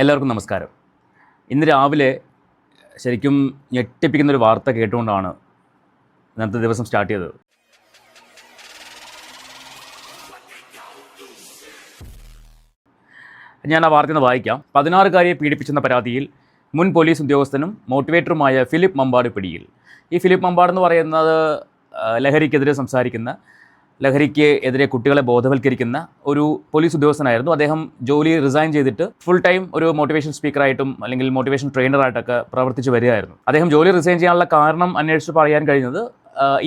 എല്ലാവർക്കും നമസ്കാരം. ഇന്ന് രാവിലെ ശരിക്കും ഞെട്ടിപ്പിക്കുന്ന ഒരു വാർത്ത കേട്ടുകൊണ്ടാണ് ഇന്നത്തെ ദിവസം സ്റ്റാർട്ട് ചെയ്തത്. ഞാൻ ആ വാർത്ത വായിക്കാം. പതിനാറുകാരിയെ പീഡിപ്പിച്ചെന്ന പരാതിയിൽ മുൻ പോലീസ് ഉദ്യോഗസ്ഥനും മോട്ടിവേറ്ററുമായ ഫിലിപ്പ് മമ്പാട് പിടിയിൽ. ഈ ഫിലിപ്പ് മമ്പാട് എന്ന് പറയുന്നത് ലഹരിക്കെതിരെ സംസാരിക്കുന്ന ലഹരിക്ക് എതിരെ കുട്ടികളെ ബോധവൽക്കരിക്കുന്ന ഒരു പോലീസ് ഉദ്യോഗസ്ഥനായിരുന്നു. അദ്ദേഹം ജോലി റിസൈൻ ചെയ്തിട്ട് ഫുൾ ടൈം ഒരു മോട്ടിവേഷൻ സ്പീക്കറായിട്ടും അല്ലെങ്കിൽ മോട്ടിവേഷൻ ട്രെയിനറായിട്ടൊക്കെ പ്രവർത്തിച്ചു വരികയായിരുന്നു. അദ്ദേഹം ജോലി റിസൈൻ ചെയ്യാനുള്ള കാരണം അന്വേഷിച്ച് പറയാൻ കഴിഞ്ഞത്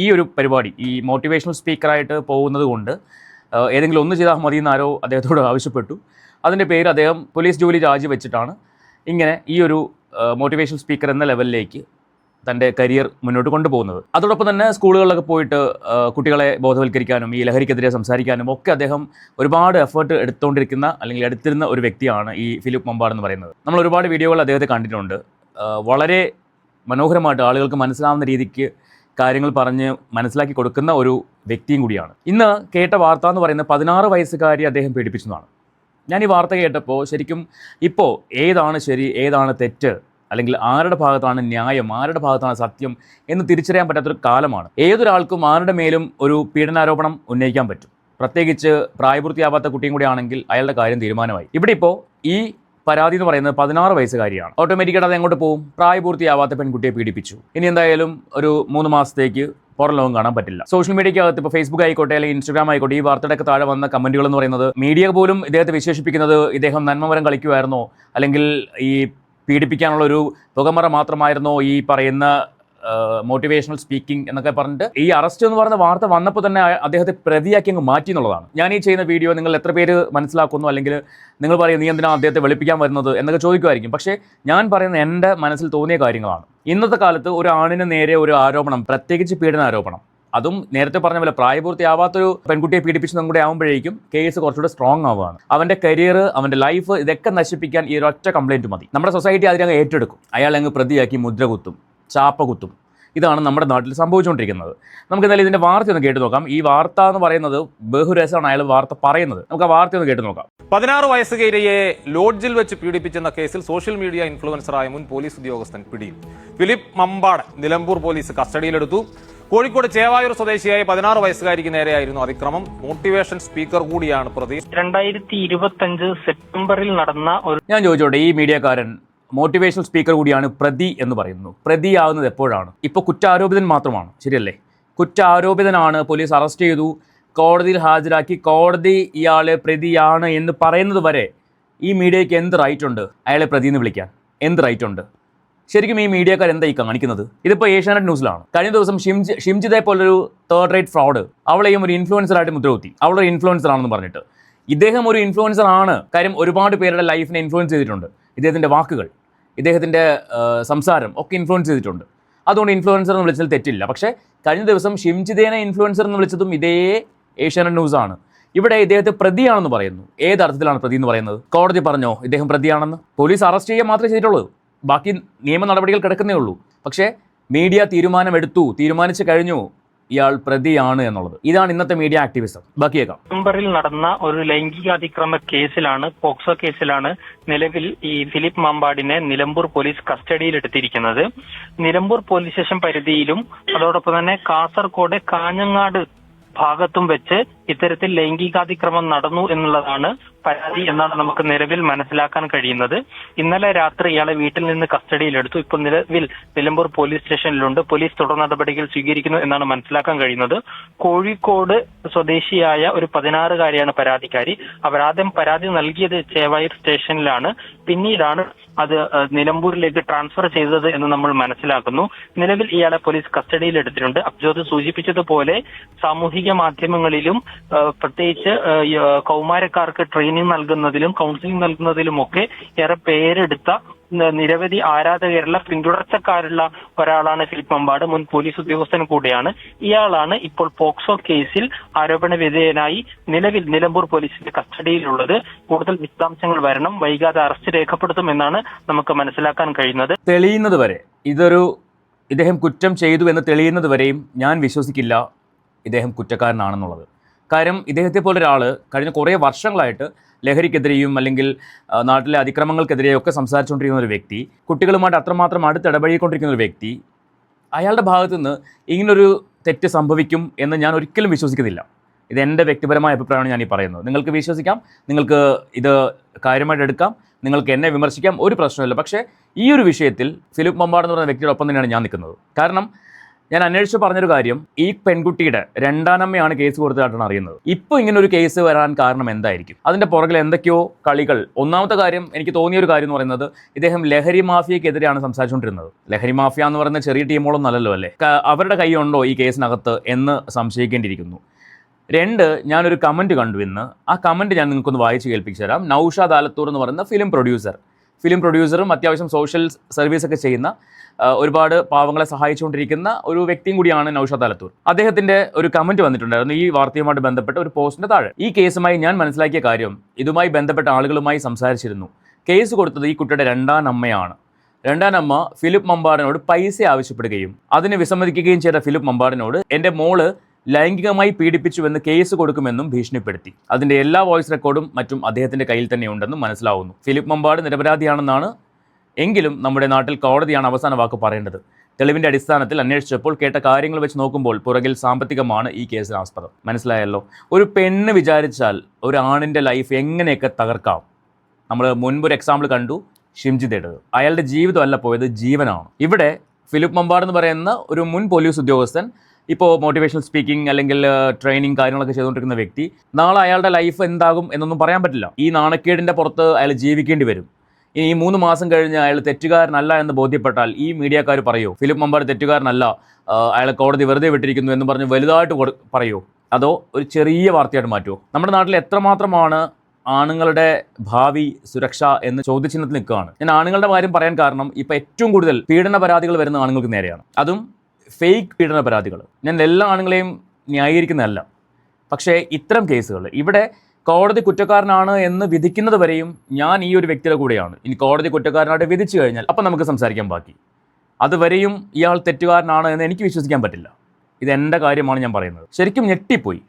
ഈ ഒരു പരിപാടി ഈ മോട്ടിവേഷണൽ സ്പീക്കറായിട്ട് പോകുന്നത് കൊണ്ട് ഏതെങ്കിലും ഒന്ന് ചെയ്താൽ മതി എന്നാരോ അദ്ദേഹത്തോട് ആവശ്യപ്പെട്ടു. അതിന്റെ പേര് അദ്ദേഹം പോലീസ് ജോലി രാജിവെച്ചിട്ടാണ്. ഇങ്ങനെ ഈ ഒരു മോട്ടിവേഷൻ സ്പീക്കർ എന്ന ലെവലിലേക്ക് തന്റെ കരിയർ മുന്നോട്ട് കൊണ്ടുപോകുന്നത്. അതോടൊപ്പം തന്നെ സ്കൂളുകളിലൊക്കെ പോയിട്ട് കുട്ടികളെ ബോധവൽക്കരിക്കാനും ഈ ലഹരിക്കെതിരെ സംസാരിക്കാനും ഒക്കെ അദ്ദേഹം ഒരുപാട് എഫേർട്ട് എടുത്തുകൊണ്ടിരിക്കുന്ന അല്ലെങ്കിൽ എടുത്തിരുന്ന ഒരു വ്യക്തിയാണ് ഈ ഫിലിപ്പ് മമ്പാട് എന്ന് പറയുന്നത്. നമ്മൾ ഒരുപാട് വീഡിയോകൾ അദ്ദേഹത്തെ കണ്ടിട്ടുണ്ട്. വളരെ മനോഹരമായിട്ട് ആളുകൾക്ക് മനസ്സിലാവുന്ന രീതിക്ക് കാര്യങ്ങൾ പറഞ്ഞ് മനസ്സിലാക്കി കൊടുക്കുന്ന ഒരു വ്യക്തിയും കൂടിയാണ്. ഇന്ന് കേട്ട വാർത്ത എന്ന് പറയുന്നത് പതിനാറ് വയസ്സുകാരി അദ്ദേഹം പീഡിപ്പിച്ചതാണ്. ഞാൻ ഈ വാർത്ത കേട്ടപ്പോൾ ശരിക്കും ഇപ്പോൾ ഏതാണ് ശരി ഏതാണ് തെറ്റ് അല്ലെങ്കിൽ ആരുടെ ഭാഗത്താണ് ന്യായം ആരുടെ ഭാഗത്താണ് സത്യം എന്ന് തിരിച്ചറിയാൻ പറ്റാത്തൊരു കാലമാണ്. ഏതൊരാൾക്കും ആരുടെ മേലും ഒരു പീഡനാരോപണം ഉന്നയിക്കാൻ പറ്റും? പ്രത്യേകിച്ച് പ്രായപൂർത്തിയാവാത്ത കുട്ടിയും കൂടി ആണെങ്കിൽ അയാളുടെ കാര്യം തീരുമാനമായി. ഇവിടെ ഇപ്പോൾ ഈ പരാതി എന്ന് പറയുന്നത് പതിനാറ് വയസ്സുകാരിയാണ്. ഓട്ടോമാറ്റിക്കായിട്ട് അത് എങ്ങോട്ട് പോകും? പ്രായപൂർത്തിയാവാത്ത പെൺകുട്ടിയെ പീഡിപ്പിച്ചു. ഇനി എന്തായാലും ഒരു മൂന്ന് മാസത്തേക്ക് പുറം ലോകം കാണാൻ പറ്റില്ല. സോഷ്യൽ മീഡിയക്കകത്ത് ഇപ്പോൾ ഫേസ്ബുക്ക് ആയിക്കോട്ടെ അല്ലെങ്കിൽ ഇൻസ്റ്റാഗ്രാം ആയിക്കോട്ടെ ഈ വാർത്തയുടെ താഴെ വന്ന കമന്റുകൾ എന്ന് പറയുന്നത് മീഡിയ പോലും ഇദ്ദേഹത്തെ വിശേഷിപ്പിക്കുന്നത് ഇദ്ദേഹം നന്മമരം കളിക്കുമായിരുന്നോ അല്ലെങ്കിൽ ഈ പീഡിപ്പിക്കാനുള്ള ഒരു പുകമറ മാത്രമായിരുന്നോ ഈ പറയുന്ന മോട്ടിവേഷണൽ സ്പീക്കിംഗ് എന്നൊക്കെ പറഞ്ഞിട്ട്? ഈ അറസ്റ്റ് എന്ന് പറഞ്ഞ വാർത്ത വന്നപ്പോൾ തന്നെ അദ്ദേഹത്തെ പ്രതിയാക്കി അങ്ങ് മാറ്റി എന്നുള്ളതാണ്. ഞാൻ ഈ ചെയ്യുന്ന വീഡിയോ നിങ്ങൾ എത്ര പേര് മനസ്സിലാക്കുന്നു? അല്ലെങ്കിൽ നിങ്ങൾ പറയും നീ എന്തിനാണ് അദ്ദേഹത്തെ വെളുപ്പിക്കാൻ വരുന്നത്? എന്നൊക്കെ ചോദിക്കുമായിരിക്കും. പക്ഷേ ഞാൻ പറയുന്ന എന്റെ മനസ്സിൽ തോന്നിയ കാര്യങ്ങളാണ്. ഇന്നത്തെ കാലത്ത് ഒരു ആണിന് നേരെ ഒരു ആരോപണം പ്രത്യേകിച്ച് പീഡന ആരോപണം അതും നേരത്തെ പറഞ്ഞ പോലെ പ്രായപൂർത്തിയാവാത്തൊരു പെൺകുട്ടിയെ പീഡിപ്പിച്ചതും കൂടെ ആകുമ്പോഴേക്കും കേസ് കുറച്ചുകൂടെ സ്ട്രോങ് ആവുകയാണ്. അവന്റെ കരിയർ അവന്റെ ലൈഫ് ഇതൊക്കെ നശിപ്പിക്കാൻ ഈ ഒരൊറ്റ കംപ്ലൈന്റ് മതി. നമ്മുടെ സൊസൈറ്റി അതിനങ്ങ് ഏറ്റെടുക്കും. അയാൾ അങ്ങ് പ്രതിയാക്കി മുദ്ര കുത്തും ചാപ്പ കുത്തും. ഇതാണ് നമ്മുടെ നാട്ടിൽ സംഭവിച്ചുകൊണ്ടിരിക്കുന്നത്. നമുക്ക് എന്തായാലും ഇതിന്റെ വാർത്ത ഒന്ന് കേട്ട് നോക്കാം. ഈ വാർത്ത എന്ന് പറയുന്നത് ബഹുരസമാണ് അയാൾ വാർത്ത പറയുന്നത്. നമുക്ക് ആ വാർത്ത ഒന്ന് കേട്ട് നോക്കാം. പതിനാറ് വയസ്സുകാരിയെ ലോഡ്ജിൽ വെച്ച് പീഡിപ്പിച്ചെന്ന കേസിൽ സോഷ്യൽ മീഡിയ ഇൻഫ്ലുവൻസറായ മുൻ പോലീസ് ഉദ്യോഗസ്ഥൻ പിടിയിൽ. ഫിലിപ്പ് മമ്പാട് നിലമ്പൂർ പോലീസ് കസ്റ്റഡിയിലെടുത്തു. കോഴിക്കോട് ചേവായൂർ സ്വദേശിയായ പതിനാറ് വയസ്സുകാരിക്ക് നേരെയായിരുന്നു അതിക്രമം. മോട്ടിവേഷൻ സ്പീക്കർ കൂടിയാണ് പ്രതി. രണ്ടായിരത്തി ഇരുപത്തി അഞ്ച് സെപ്റ്റംബറിൽ നടന്ന ഒരു ഞാൻ ചോദിച്ചോട്ടെ ഈ മീഡിയക്കാരൻ മോട്ടിവേഷണൽ സ്പീക്കർ കൂടിയാണ് പ്രതി എന്ന് പറയുന്നു. പ്രതി ആവുന്നത് എപ്പോഴാണ്? ഇപ്പോൾ കുറ്റാരോപിതൻ മാത്രമാണ്. ശരിയല്ലേ? കുറ്റാരോപിതനാണ് പോലീസ് അറസ്റ്റ് ചെയ്തു. കോടതിയിൽ ഹാജരാക്കി. കോടതി ഇയാളെ പ്രതിയാണ് എന്ന് പറയുന്നത് വരെ ഈ മീഡിയയ്ക്ക് എന്ത് റൈറ്റ് ഉണ്ട്? അയാളെ പ്രതി എന്ന് വിളിക്കാൻ എന്ത് റൈറ്റ് ഉണ്ട്? ശരിക്കും ഈ മീഡിയക്കാർ എന്താ ഈ കാണിക്കുന്നത്? ഇതിപ്പോൾ ഏഷ്യാനെറ്റ് ന്യൂസിലാണ്. കഴിഞ്ഞ ദിവസം ഷിംജി ഷിംജിതെ പോലൊരു തേർഡ് റേറ്റ് ഫ്രോഡ് അവളെയും ഒരു ഇൻഫ്ലുവൻസറായിട്ട് മുദ്രകുത്തി. അവളൊരു ഇൻഫ്ലുവൻസർ ആണെന്ന് പറഞ്ഞിട്ട്. ഇദ്ദേഹം ഒരു ഇൻഫ്ലുവൻസർ ആണ്. കാര്യം ഒരുപാട് പേരുടെ ലൈഫിനെ ഇൻഫ്ലുവൻസ് ചെയ്തിട്ടുണ്ട്. ഇദ്ദേഹത്തിന്റെ വാക്കുകൾ ഇദ്ദേഹത്തിന്റെ സംസാരം ഒക്കെ ഇൻഫ്ലുവൻസ് ചെയ്തിട്ടുണ്ട്. അതുകൊണ്ട് ഇൻഫ്ലുവൻസർ എന്ന് വിളിച്ചതിൽ തെറ്റില്ല. പക്ഷേ കഴിഞ്ഞ ദിവസം ഷിംജിദേനെ ഇൻഫ്ലുവൻസർ എന്ന് വിളിച്ചതും ഇതേ ഏഷ്യാനെറ്റ് ന്യൂസാണ്. ഇവിടെ ഇദ്ദേഹത്തെ പ്രതിയാണെന്ന് പറയുന്നു. ഏത് അർത്ഥത്തിലാണ് പ്രതി എന്ന് പറയുന്നത്? കോടതി പറഞ്ഞോ ഇദ്ദേഹം പ്രതിയാണെന്ന്? പോലീസ് അറസ്റ്റ് ചെയ്യുക മാത്രമേ ചെയ്തിട്ടുള്ളൂ. ബാക്കി നിയമ നടപടികൾ കിടക്കുന്നേ ഉള്ളൂ. പക്ഷേ മീഡിയ തീരുമാനമെടുത്തു തീരുമാനിച്ചു കഴിഞ്ഞു. ഇയാൾ പ്രതിയാണ് എന്നുള്ളത്. ഇതാണ് ഇന്നത്തെ മീഡിയ ആക്ടിവിസം. ബാക്കിയേക്കാം. നവംബറിൽ നടന്ന ഒരു ലൈംഗികാതിക്രമ കേസിലാണ് പോക്സോ കേസിലാണ് നിലവിൽ ഈ ഫിലിപ്പ് മാമ്പാടിനെ നിലമ്പൂർ പോലീസ് കസ്റ്റഡിയിൽ എടുത്തിരിക്കുന്നത്. നിലമ്പൂർ പോലീസ് സ്റ്റേഷൻ പരിധിയിലും അതോടൊപ്പം തന്നെ കാസർകോട് കാഞ്ഞങ്ങാട് ഭാഗത്തും വെച്ച് ഇത്തരത്തിൽ ലൈംഗികാതിക്രമം നടന്നു എന്നുള്ളതാണ് പരാതി എന്നാണ് നമുക്ക് നിലവിൽ മനസ്സിലാക്കാൻ കഴിയുന്നത്. ഇന്നലെ രാത്രി ഇയാളെ വീട്ടിൽ നിന്ന് കസ്റ്റഡിയിലെടുത്തു. ഇപ്പോൾ നിലവിൽ നിലമ്പൂർ പോലീസ് സ്റ്റേഷനിലുണ്ട്. പോലീസ് തുടർ നടപടികൾ സ്വീകരിക്കുന്നു എന്നാണ് മനസ്സിലാക്കാൻ കഴിയുന്നത്. കോഴിക്കോട് സ്വദേശിയായ ഒരു പതിനാറുകാരിയാണ് പരാതിക്കാരി. അവർ ആദ്യം പരാതി നൽകിയത് ചേവായർ സ്റ്റേഷനിലാണ്. പിന്നീടാണ് അത് നിലമ്പൂരിലേക്ക് ട്രാൻസ്ഫർ ചെയ്തത് എന്ന് നമ്മൾ മനസ്സിലാക്കുന്നു. നിലവിൽ ഇയാളെ പോലീസ് കസ്റ്റഡിയിൽ എടുത്തിട്ടുണ്ട് അബ്ജോദ് സൂചിപ്പിച്ചതുപോലെ സാമൂഹിക മാധ്യമങ്ങളിലും പ്രത്യേകിച്ച് കൗമാരക്കാർക്ക് ട്രെയിൻ ട്രെയിനിങ് നൽകുന്നതിലും കൗൺസിലിംഗ് നൽകുന്നതിലുമൊക്കെ ഏറെ പേരെടുത്ത നിരവധി ആരാധകരുള്ള പിന്തുടർച്ചക്കാരുള്ള ഒരാളാണ് ഫിലിപ്പ് മമ്പാട്. മുൻ പോലീസ് ഉദ്യോഗസ്ഥൻ കൂടിയാണ്. ഇയാളാണ് ഇപ്പോൾ പോക്സോ കേസിൽ ആരോപണ വിധേയനായി നിലവിൽ നിലമ്പൂർ പോലീസിന്റെ കസ്റ്റഡിയിലുള്ളത്. കൂടുതൽ വിശദാംശങ്ങൾ വരണം. വൈകാതെ അറസ്റ്റ് രേഖപ്പെടുത്തുമെന്നാണ് നമുക്ക് മനസ്സിലാക്കാൻ കഴിയുന്നത്. തെളിയുന്നത് വരെ ഇതൊരു ഇദ്ദേഹം കുറ്റം ചെയ്തു എന്ന് തെളിയുന്നത് വരെയും ഞാൻ വിശ്വസിക്കില്ല. ഇദ്ദേഹം കുറ്റക്കാരനാണെന്നുള്ളത്. കാര്യം ഇദ്ദേഹത്തെ പോലെ ഒരാൾ കഴിഞ്ഞ കുറേ വർഷങ്ങളായിട്ട് ലഹരിക്കെതിരെയും അല്ലെങ്കിൽ നാട്ടിലെ അതിക്രമങ്ങൾക്കെതിരെയും ഒക്കെ സംസാരിച്ചുകൊണ്ടിരിക്കുന്ന ഒരു വ്യക്തി കുട്ടികളുമായിട്ട് അത്രമാത്രം അടുത്ത് ഇടപഴകിക്കൊണ്ടിരിക്കുന്ന ഒരു വ്യക്തി അയാളുടെ ഭാഗത്തു നിന്ന് ഇങ്ങനൊരു തെറ്റ് സംഭവിക്കും എന്ന് ഞാൻ ഒരിക്കലും വിശ്വസിക്കുന്നില്ല. ഇത് എന്റെ വ്യക്തിപരമായ അഭിപ്രായമാണ് ഞാൻ ഈ പറയുന്നത്. നിങ്ങൾക്ക് വിശ്വസിക്കാം നിങ്ങൾക്ക് ഇത് കാര്യമായിട്ട് എടുക്കാം നിങ്ങൾക്ക് എന്നെ വിമർശിക്കാം ഒരു പ്രശ്നമില്ല പക്ഷേ ഈ ഒരു വിഷയത്തിൽ ഫിലിപ്പ് മമ്പാട് എന്ന് പറയുന്ന വ്യക്തിയുടെ ഒപ്പം തന്നെയാണ് ഞാൻ നിൽക്കുന്നത്. കാരണം ഞാൻ അന്വേഷിച്ച് പറഞ്ഞൊരു കാര്യം. ഈ പെൺകുട്ടിയുടെ രണ്ടാനമ്മയാണ് കേസ് കൊടുത്തതായിട്ടാണ് അറിയുന്നത്. ഇപ്പോൾ ഇങ്ങനെ ഒരു കേസ് വരാൻ കാരണം എന്തായിരിക്കും? അതിന്റെ പുറകിൽ എന്തൊക്കെയോ കളികൾ. ഒന്നാമത്തെ കാര്യം എനിക്ക് തോന്നിയ ഒരു കാര്യം എന്ന് പറയുന്നത് ഇദ്ദേഹം ലഹരി മാഫിയക്കെതിരെയാണ് സംസാരിച്ചുകൊണ്ടിരുന്നത്. ലഹരി മാഫിയ എന്ന് പറയുന്ന ചെറിയ ടീമുകളൊന്നും അല്ലല്ലോ അല്ലേ? അവരുടെ കൈയുണ്ടോ ഈ കേസിനകത്ത് എന്ന് സംശയിക്കേണ്ടിയിരിക്കുന്നു. രണ്ട് ഞാനൊരു കമന്റ് കണ്ടു ഇന്ന്. ആ കമന്റ് ഞാൻ നിങ്ങൾക്കൊന്ന് വായിച്ച് കേൾപ്പിച്ചു തരാം നൌഷാദ് ആലത്തൂർ എന്ന് പറയുന്ന ഫിലിം പ്രൊഡ്യൂസർ ഫിലിം പ്രൊഡ്യൂസറും അത്യാവശ്യം സോഷ്യൽ സർവീസ് ഒക്കെ ചെയ്യുന്ന ഒരുപാട് പാവങ്ങളെ സഹായിച്ചുകൊണ്ടിരിക്കുന്ന ഒരു വ്യക്തിയും കൂടിയാണ് നൌഷാദ് അലത്തൂർ അദ്ദേഹത്തിന്റെ ഒരു കമന്റ് വന്നിട്ടുണ്ടായിരുന്നു ഈ വാർത്തയുമായിട്ട് ബന്ധപ്പെട്ട ഒരു പോസ്റ്റിന്റെ താഴെ. ഈ കേസുമായി ഞാൻ മനസ്സിലാക്കിയ കാര്യം ഇതുമായി ബന്ധപ്പെട്ട ആളുകളുമായി സംസാരിച്ചിരുന്നു. കേസ് കൊടുത്തത് ഈ കുട്ടിയുടെ രണ്ടാം അമ്മയാണ്. രണ്ടാം അമ്മ ഫിലിപ്പ് മമ്പാടിനോട് പൈസ ആവശ്യപ്പെടുകയും അതിന് വിസമ്മതിക്കുകയും ചെയ്ത ഫിലിപ്പ് മമ്പാടിനോട് എന്റെ മോൾ ലൈംഗികമായി പീഡിപ്പിച്ചുവെന്ന് കേസ് കൊടുക്കുമെന്നും ഭീഷണിപ്പെടുത്തി. അതിന്റെ എല്ലാ വോയിസ് റെക്കോർഡും മറ്റും അദ്ദേഹത്തിന്റെ കയ്യിൽ തന്നെ ഉണ്ടെന്നും മനസ്സിലാവുന്നു. ഫിലിപ്പ് മമ്പാട് നിരപരാധിയാണെന്നാണ് എങ്കിലും നമ്മുടെ നാട്ടിൽ കോടതിയാണ് അവസാന വാക്ക് പറയേണ്ടത്. തെളിവിന്റെ അടിസ്ഥാനത്തിൽ അന്വേഷിച്ചപ്പോൾ കേട്ട കാര്യങ്ങൾ വെച്ച് നോക്കുമ്പോൾ പുറകിൽ സാമ്പത്തികമാണ് ഈ കേസിന് ആസ്പദം. മനസ്സിലായല്ലോ? ഒരു പെണ്ണ് വിചാരിച്ചാൽ ഒരു ആണിന്റെ ലൈഫ് എങ്ങനെയൊക്കെ തകർക്കാം? നമ്മൾ മുൻപൊരു എക്സാമ്പിൾ കണ്ടു ഷിംജിതയുടെ അയാളുടെ ജീവിതമല്ല പോയത് ജീവനാണ്. ഇവിടെ ഫിലിപ്പ് മമ്പാട് എന്ന് പറയുന്ന ഒരു മുൻ പോലീസ് ഉദ്യോഗസ്ഥൻ ഇപ്പോൾ മോട്ടിവേഷണൽ സ്പീക്കിംഗ് അല്ലെങ്കിൽ ട്രെയിനിങ് കാര്യങ്ങളൊക്കെ ചെയ്തുകൊണ്ടിരിക്കുന്ന വ്യക്തി നാളെ അയാളുടെ ലൈഫ് എന്താകും എന്നൊന്നും പറയാൻ പറ്റില്ല. ഈ നാണക്കേടിന്റെ പുറത്ത് അയാൾ ജീവിക്കേണ്ടി വരും. ഇനി ഈ മൂന്ന് മാസം കഴിഞ്ഞ് അയാൾ തെറ്റുകാരനല്ല എന്ന് ബോധ്യപ്പെട്ടാൽ ഈ മീഡിയക്കാർ പറയോ ഫിലിപ്പ് മമ്പാട് തെറ്റുകാരനല്ല അയാളെ കോടതി വെറുതെ വിട്ടിരിക്കുന്നു എന്ന് പറഞ്ഞ് വലുതായിട്ട് പറയോ? അതോ ഒരു ചെറിയ വാർത്തയായിട്ട് മാറ്റുമോ നമ്മുടെ നാട്ടിൽ എത്രമാത്രമാണ് ആണുങ്ങളുടെ ഭാവി സുരക്ഷ എന്ന് ചോദ്യചിഹ്നത്തിൽ നിൽക്കുകയാണ്. ഞാൻ ആണുങ്ങളുടെ കാര്യം പറയാൻ കാരണം ഇപ്പം ഏറ്റവും കൂടുതൽ പീഡന പരാതികൾ വരുന്ന ആണുങ്ങൾക്ക് നേരെയാണ്. അതും ഫേക്ക് പീഡന പരാതികൾ ഞാൻ എല്ലാ ആണുങ്ങളെയും ന്യായീകരിക്കുന്നതല്ല. പക്ഷേ ഇത്തരം കേസുകൾ ഇവിടെ കോടതി കുറ്റക്കാരനാണ് എന്ന് വിധിക്കുന്നത് വരെയും ഞാൻ ഈ ഒരു വ്യക്തിയുടെ കൂടെയാണ്. ഇനി കോടതി കുറ്റക്കാരനായിട്ട് വിധിച്ചു കഴിഞ്ഞാൽ അപ്പം നമുക്ക് സംസാരിക്കാൻ ബാക്കി. അതുവരെയും ഇയാൾ തെറ്റുകാരനാണ് എന്ന് എനിക്ക് വിശ്വസിക്കാൻ പറ്റില്ല. ഇത് എന്റെ കാര്യമാണ് ഞാൻ പറയുന്നത്. ശരിക്കും ഞെട്ടിപ്പോയി.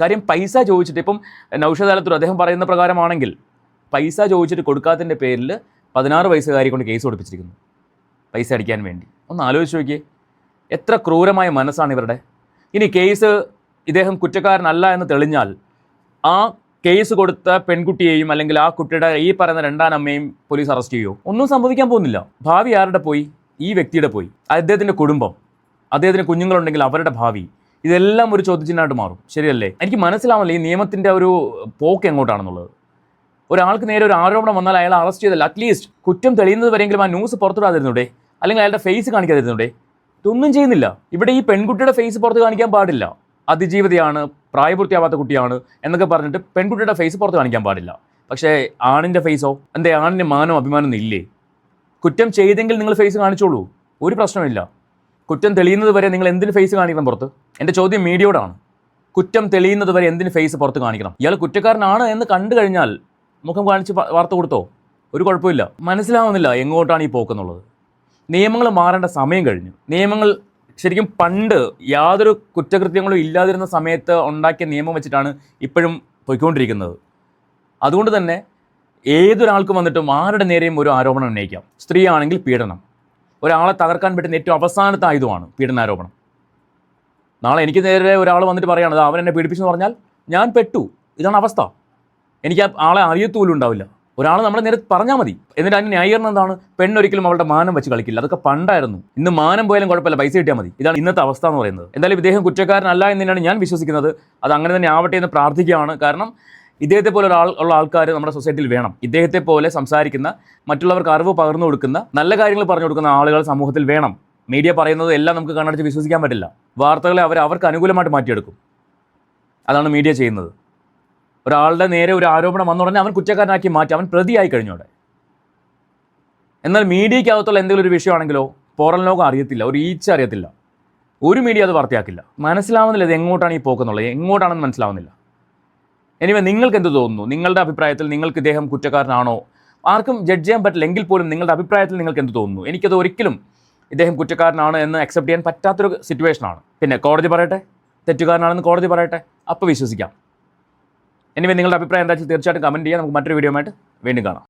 കാര്യം പൈസ ചോദിച്ചിട്ട് ഇപ്പം നൗഷദ് അദ്ദേഹം പറയുന്ന പ്രകാരമാണെങ്കിൽ പൈസ ചോദിച്ചിട്ട് കൊടുക്കാത്തതിന്റെ പേരിൽ പതിനാറ് വയസ്സുകാരി കൊണ്ട് കേസ് കൊടുപ്പിച്ചിരിക്കുന്നു. പൈസ അടിക്കാൻ വേണ്ടി. ഒന്ന് ആലോചിച്ച് നോക്കിയേ. എത്ര ക്രൂരമായ മനസ്സാണ് ഇവരുടെ. ഇനി കേസ് ഇദ്ദേഹം കുറ്റക്കാരനല്ല എന്ന് തെളിഞ്ഞാൽ ആ കേസ് കൊടുത്ത പെൺകുട്ടിയെയും അല്ലെങ്കിൽ ആ കുട്ടിയുടെ ഈ പറയുന്ന രണ്ടാം അമ്മയും പോലീസ് അറസ്റ്റ് ചെയ്യുമോ ഒന്നും സംഭവിക്കാൻ പോകുന്നില്ല. ഭാവി ആരുടെ പോയി? ഈ വ്യക്തിയുടെ പോയി. അദ്ദേഹത്തിന്റെ കുടുംബം അദ്ദേഹത്തിന് കുഞ്ഞുങ്ങളുണ്ടെങ്കിൽ അവരുടെ ഭാവി. ഇതെല്ലാം ഒരു ചോദ്യചിഹ്നമായിട്ട് മാറും. ശരിയല്ലേ? എനിക്ക് മനസ്സിലാവുന്നില്ല ഈ നിയമത്തിന്റെ ഒരു പോക്ക് എങ്ങോട്ടാണെന്നുള്ളത്. ഒരാൾക്ക് നേരെ ഒരു ആരോപണം വന്നാൽ അയാൾ അറസ്റ്റ് ചെയ്തല്ല അറ്റ്ലീസ്റ്റ് കുറ്റം തെളിയുന്നത് വരെങ്കിലും ആ ന്യൂസ് പുറത്തുവിടാതിരുന്നൂടെ അല്ലെങ്കിൽ അയാളുടെ ഫേസ് കാണിക്കാതിരുന്നൂടെ? ഇതൊന്നും ചെയ്യുന്നില്ല. ഇവിടെ ഈ പെൺകുട്ടിയുടെ ഫേസ് പുറത്ത് കാണിക്കാൻ പാടില്ല. അതിജീവിതയാണ് പ്രായപൂർത്തിയാവാത്ത കുട്ടിയാണ് എന്നൊക്കെ പറഞ്ഞിട്ട് പെൺകുട്ടിയുടെ ഫേസ് പുറത്ത് കാണിക്കാൻ പാടില്ല. പക്ഷേ ആണിന്റെ ഫേസോ എന്റെ ആണിന്റെ മാനോ അഭിമാനമൊന്നും ഇല്ലേ? കുറ്റം ചെയ്തെങ്കിൽ നിങ്ങൾ ഫേസ് കാണിച്ചോളൂ. ഒരു പ്രശ്നമില്ല കുറ്റം തെളിയുന്നത് വരെ നിങ്ങൾ എന്തിന് ഫേസ് കാണിക്കണം പുറത്ത്? എന്റെ ചോദ്യം മീഡിയയോടാണ്. കുറ്റം തെളിയുന്നത് വരെ എന്തിന് ഫേസ് പുറത്ത് കാണിക്കണം? ഇയാൾ കുറ്റക്കാരനാണ് എന്ന് കണ്ടു കഴിഞ്ഞാൽ മുഖം കാണിച്ച് വാർത്ത കൊടുത്തോ? ഒരു കുഴപ്പമില്ല. മനസ്സിലാവുന്നില്ല എങ്ങോട്ടാണ് ഈ പോക്കെന്നുള്ളത് നിയമങ്ങൾ മാറേണ്ട സമയം കഴിഞ്ഞു. നിയമങ്ങൾ ശരിക്കും പണ്ട് യാതൊരു കുറ്റകൃത്യങ്ങളും ഇല്ലാതിരുന്ന സമയത്ത് ഉണ്ടാക്കിയ നിയമം വെച്ചിട്ടാണ് ഇപ്പോഴും പോയിക്കൊണ്ടിരിക്കുന്നത്. അതുകൊണ്ട് തന്നെ ഏതൊരാൾക്കും വന്നിട്ടും ആരുടെ നേരെയും ഒരു ആരോപണം ഉന്നയിക്കാം. സ്ത്രീ ആണെങ്കിൽ പീഡനം. ഒരാളെ തകർക്കാൻ പറ്റുന്ന ഏറ്റവും അവസാനത്തെ ആയുധമാണ് പീഡനാരോപണം. നാളെ എനിക്ക് നേരെ ഒരാൾ വന്നിട്ട് പറയുകയാണത് "ദാ അവൻ എന്നെ പീഡിപ്പിച്ചെന്ന് പറഞ്ഞാൽ ഞാൻ പെട്ടു. ഇതാണ് അവസ്ഥ. എനിക്ക് ആളെ അറിയത്തുപോലും ഉണ്ടാവില്ല. ഒരാൾ നമ്മളെ നേരെ പറഞ്ഞാൽ മതി. എന്നിട്ട് അതിന് ന്യായീകരണം എന്താണ്? പെണ്ണൊരിക്കലും അവളുടെ മാനം വെച്ച് കളിക്കില്ല. അതൊക്കെ പണ്ടായിരുന്നു. ഇന്ന് മാനം പോയാലും കുഴപ്പമില്ല. പൈസ കിട്ടിയാൽ മതി. ഇതാണ് ഇന്നത്തെ അവസ്ഥ എന്ന് പറയുന്നത്. എന്തായാലും ഇദ്ദേഹം കുറ്റക്കാരനല്ല എന്ന് തന്നെയാണ് ഞാൻ വിശ്വസിക്കുന്നത്. അത് അങ്ങനെ തന്നെ ആവട്ടെ എന്ന് പ്രാർത്ഥിക്കുകയാണ്. കാരണം ഇദ്ദേഹത്തെ പോലെ ഒരാൾ ഉള്ള ആൾക്കാർ നമ്മുടെ സൊസൈറ്റിയിൽ വേണം. ഇദ്ദേഹത്തെ പോലെ സംസാരിക്കുന്ന മറ്റുള്ളവർക്ക് അറിവ് പകർന്നു കൊടുക്കുന്ന നല്ല കാര്യങ്ങൾ പറഞ്ഞു കൊടുക്കുന്ന ആളുകൾ സമൂഹത്തിൽ വേണം. മീഡിയ പറയുന്നത് എല്ലാം നമുക്ക് കണ്ണടച്ച് വിശ്വസിക്കാൻ പറ്റില്ല. വാർത്തകളെ അവർ അവർക്ക് അനുകൂലമായിട്ട് മാറ്റിയെടുക്കും. അതാണ് മീഡിയ ചെയ്യുന്നത്. ഒരാളുടെ നേരെ ഒരു ആരോപണം വന്നു പറഞ്ഞാൽ അവൻ കുറ്റക്കാരനാക്കി മാറ്റി അവൻ പ്രതിയായി കഴിഞ്ഞോടെ എന്നാൽ മീഡിയയ്ക്കകത്തുള്ള എന്തെങ്കിലും ഒരു വിഷയമാണെങ്കിലോ പുറം ലോകം അറിയത്തില്ല ഒരു ഈച്ച അറിയത്തില്ല ഒരു മീഡിയ അത് വാർത്തയാക്കില്ല. മനസ്സിലാവുന്നില്ല ഇത് എങ്ങോട്ടാണ് ഈ പോക്കെന്നുള്ളത് എങ്ങോട്ടാണെന്ന് മനസ്സിലാവുന്നില്ല. എനിവേ നിങ്ങൾക്ക് എന്ത് തോന്നുന്നു? നിങ്ങളുടെ അഭിപ്രായത്തിൽ നിങ്ങൾക്ക് ഇദ്ദേഹം കുറ്റക്കാരനാണോ? ആർക്കും ജഡ്ജ് ചെയ്യാൻ പറ്റില്ല എങ്കിൽ പോലും നിങ്ങളുടെ അഭിപ്രായത്തിൽ നിങ്ങൾക്ക് എന്ത് തോന്നുന്നു? എനിക്കത് ഒരിക്കലും ഇദ്ദേഹം കുറ്റക്കാരനാണ് എന്ന് അക്സെപ്റ്റ് ചെയ്യാൻ പറ്റാത്തൊരു സിറ്റുവേഷനാണ് പിന്നെ കോടതി പറയട്ടെ? തെറ്റുകാരനാണെന്ന് കോടതി പറയട്ടെ? അപ്പോൾ വിശ്വസിക്കാം. ഇനി നിങ്ങളുടെ അഭിപ്രായം എന്താ വെച്ചാൽ തീർച്ചയായിട്ടും കമന്റ് ചെയ്യാം. നമുക്ക് മറ്റൊരു വീഡിയോ ആയിട്ട് വീണ്ടും കാണാം.